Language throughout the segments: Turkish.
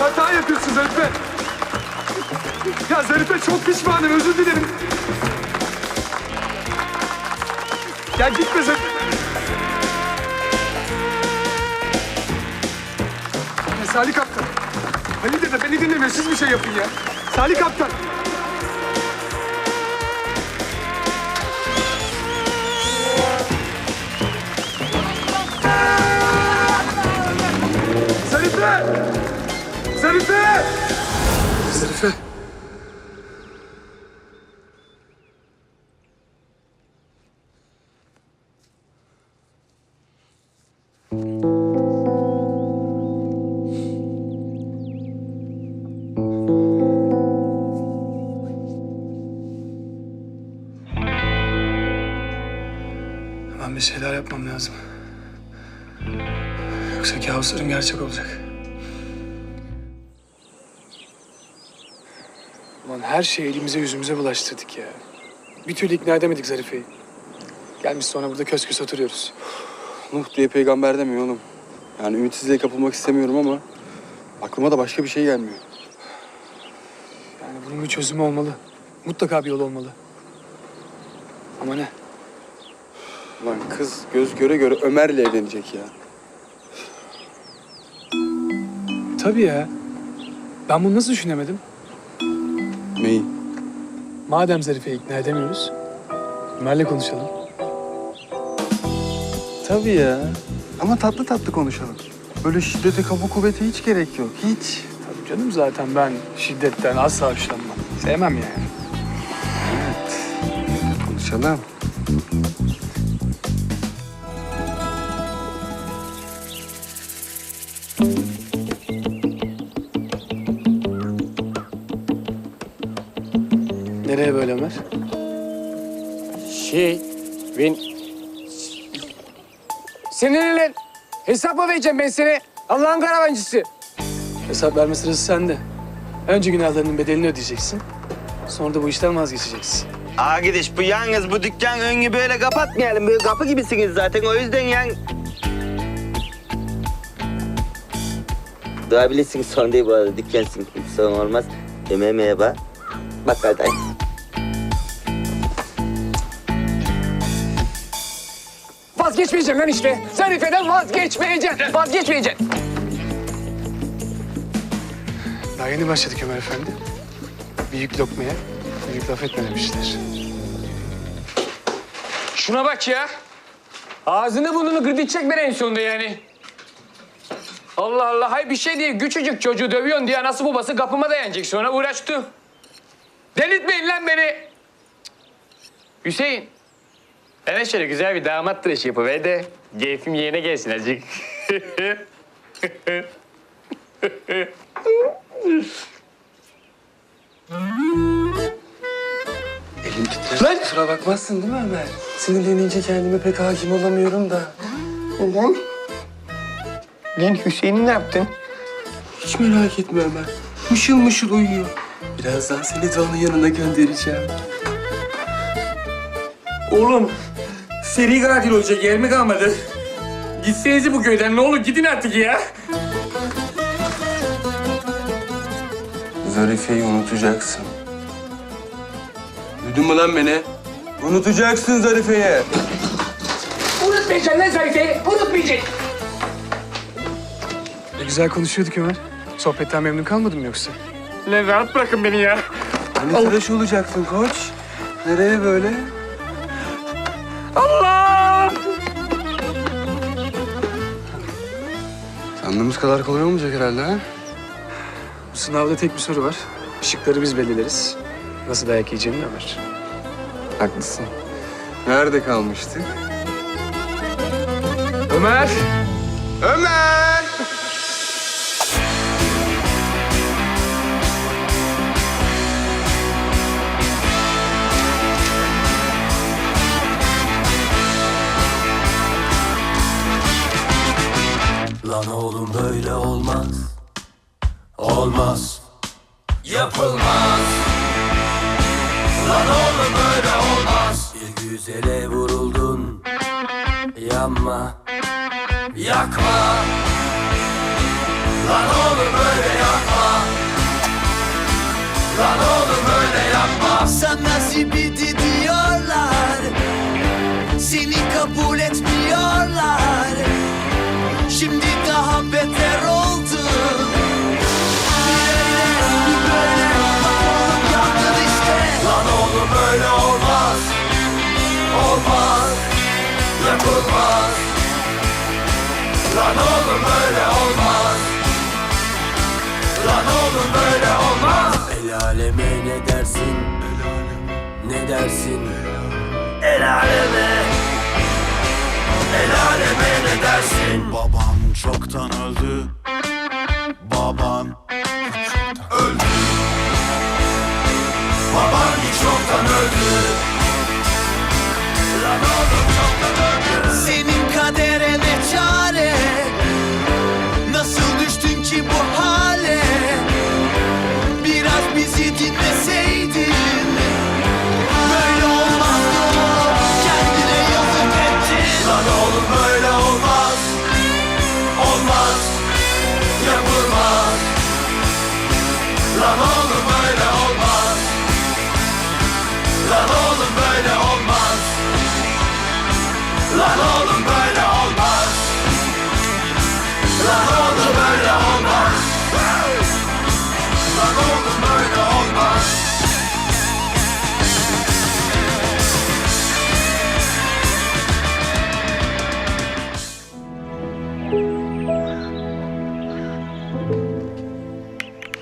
Hata yapıyorsun Zarife. Ya Zarife çok pişmanım özür dilerim. Ya gitme Zarife. Ya Salih Kaptan. Ali dede beni dinlemiyor siz bir şey yapın ya. Salih Kaptan. Zarife! Zarife! Zarife! Hemen bir şeyler yapmam lazım. Yoksa kabuslarım gerçek olacak. Ulan her şeyi elimize yüzümüze bulaştırdık ya. Bir türlü ikna edemedik Zarife'yi. Gelmiş sonra burada kös kös oturuyoruz. Nuh diye peygamber demiyor oğlum. Yani ümitsizliğe kapılmak istemiyorum ama aklıma da başka bir şey gelmiyor. Yani bunun bir çözümü olmalı. Mutlaka bir yol olmalı. Ama ne? Lan kız göz göre göre Ömer'le evlenecek ya. Tabii ya. Ben bunu nasıl düşünemedim? Neyi? Madem Zarife'yi ikna edemiyoruz, Ömer'le konuşalım. Tabii ya. Ama tatlı tatlı konuşalım. Böyle şiddete kaba kuvvete hiç gerek yok. Hiç. Tabii canım zaten ben şiddetten asla hoşlanmam. Sevmem yani. Evet. Konuşalım. Nereye böyle Ömer? Şey, ben... Senin lan. Hesap mı vereceğim ben seni? Allah'ın karavancısı. Hesap verme sırası sende. Önce günahlarının bedelini ödeyeceksin. Sonra da bu işten vazgeçeceksin. Arkadaş bu yalnız bu dükkan önünü böyle kapatmayalım. Böyle kapı gibisiniz zaten o yüzden yani... Durabilirsiniz sorun değil bu arada dükkansın. Hiç sorun olmaz. Ömer merhaba. Bak hadi. Vazgeçmeyeceğim lan işte. Zarife'den vazgeçmeyeceğim. Vazgeçmeyeceğim. Daha yeni başladık Ömer Efendi. Büyük lokmaya büyük laf etme demişler. Şuna bak ya. Ağzını burnunu gırdıkacak ben en sonunda yani. Allah Allah. Hay bir şey değil. Küçücük çocuğu dövüyorsun diye anası babası kapıma dayanacak. Sonra uğraştı. Delirtmeyin lan beni. Hüseyin. Bana şöyle güzel bir damat tıraşı yapıver de keyfim yerine gelsin azıcık. Elim titrer. Lan! Kusura bakmazsın değil mi Ömer? Sinirlenince kendime pek hakim olamıyorum da. Lan. Lan Hüseyin'i ne yaptın? Hiç merak etme Ömer. Mışıl mışıl uyuyor. Birazdan seni de onun yanına göndereceğim. Oğlum seri katil olacak yer mi kalmadı? Gitsenize bu köyden ne olur gidin artık ya. Zarife'yi unutacaksın. Duydun mu lan beni? Unutacaksın Zarife'yi. Unutmayacaksın lan Zarife'yi unutmayacaksın. Ne güzel konuşuyorduk Ömer. Sohbetten memnun kalmadın mı yoksa? Lan rahat bırakın beni ya. Hani tıraş olacaksın koç? Nereye böyle? Sandığımız kadar kolay olmayacak herhalde ha? Bu sınavda tek bir soru var. Işıkları biz belirleriz. Nasıl dayak yiyeceğini Ömer. Haklısın. Nerede kalmıştık? Ömer! Ömer! Lan oğlum böyle olmaz Bir güzele vuruldun. Yanma. Yakma. Lan oğlum böyle yapma Lan oğlum böyle yapma. Sana zibidi diyorlar. Seni kabul etmiyorlar. Şimdi daha beter ol Yapılmaz Lan oğlum öyle olmaz. Lan oğlum böyle olmaz. El aleme ne dersin? Ne dersin? El aleme. El aleme ne dersin? Babam çoktan öldü bu hale Biraz bizi dinleseydin. Böyle olmazdı Kendine yazık ettin. Lan oğlum böyle olmaz. Olmaz. Yapılmaz. Lan olmaz. Lan oğlum böyle olmaz. Lan oğlum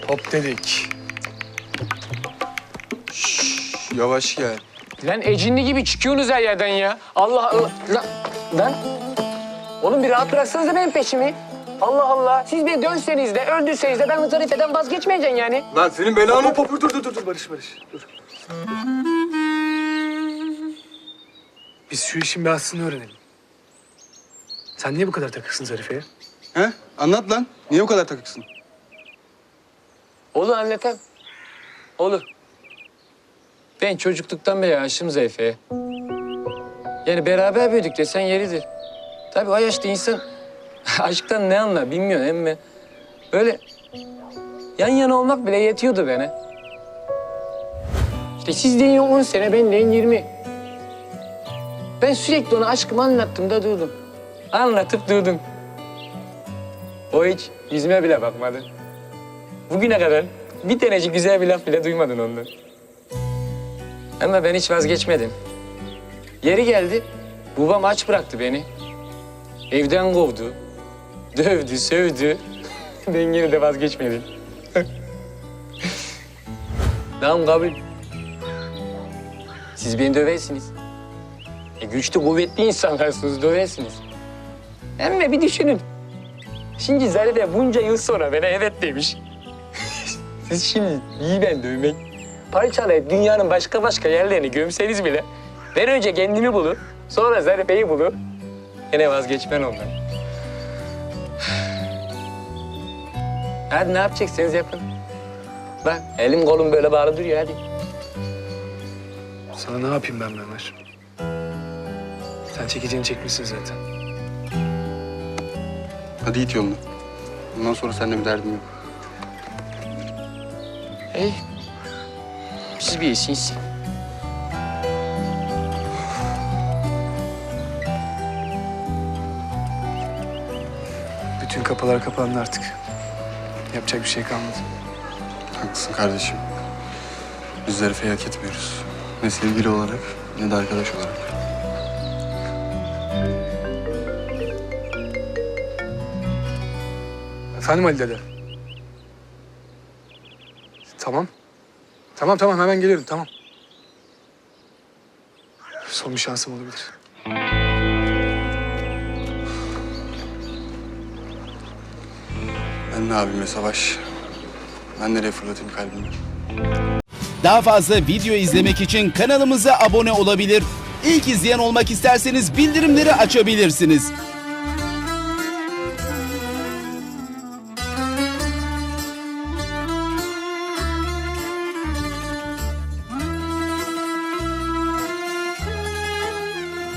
Hop dedik. Yavaş gel. Lan ecinli gibi çıkıyorsunuz her yerden ya. Allah Allah. Lan. Lan. Oğlum bir rahat bıraksanıza benim peşimi. Allah Allah. Siz beni dövseniz de öldürseniz de ben bu tarifeden vazgeçmeyeceğim yani. Lan senin belanı hop dur dur dur dur Barış Barış dur. Biz şu işin bir aslını öğrenelim. Sen niye bu kadar takıksın Zarife'ye? He? Anlat lan. Niye bu kadar takıksın? Olur anlatam. Olur. Ben çocukluktan beri aşığım Zeyfe'ye. Yani beraber büyüdük desen yeridir. Tabii o yaşta insan aşktan ne anlar bilmiyor emmi. Böyle yan yana olmak bile yetiyordu bana. İşte siz deyin 10 sene, ben deyin 20. Ben sürekli ona aşkımı anlattım da durdum. Anlatıp durdum. O hiç yüzüme bile bakmadı. Bugüne kadar bir tanecik güzel bir laf bile duymadın ondan. Ama ben hiç vazgeçmedim. Yeri geldi, babam aç bıraktı beni. Evden kovdu, dövdü, sövdü. ben yine de vazgeçmedim. tamam kabul. Siz beni döversiniz. E, güçlü, kuvvetli insanlarsınız, döversiniz. Ama bir düşünün. Şimdi Zarife bunca yıl sonra bana evet demiş. Siz şimdi iyi ben dövmek. Parçalayıp dünyanın başka başka yerlerini gömseniz bile ben önce kendimi bulur, sonra Zarife'yi bulur. Yine vazgeçmem ondan. Hadi ne yapacaksınız yapın. Bak elim kolum böyle bağlı duruyor hadi. Sana ne yapayım ben Ömer? Sen çekeceğini çekmişsin zaten. Hadi git yoluna. Bundan sonra seninle bir derdim yok. Hey. Siz bir iyisiniz. Bütün kapılar kapandı artık. Yapacak bir şey kalmadı. Haklısın kardeşim. Biz Zarife'yi hak etmiyoruz. Ne sevgili olarak ne de arkadaş olarak. Efendim Ali dede. Tamam. Tamam tamam hemen geliyorum tamam. Son bir şansım olabilir. Ben ne abime savaş. Ben nereye fırlatayım kalbimi? Daha fazla video izlemek için kanalımıza abone olabilir. İlk izleyen olmak isterseniz bildirimleri açabilirsiniz.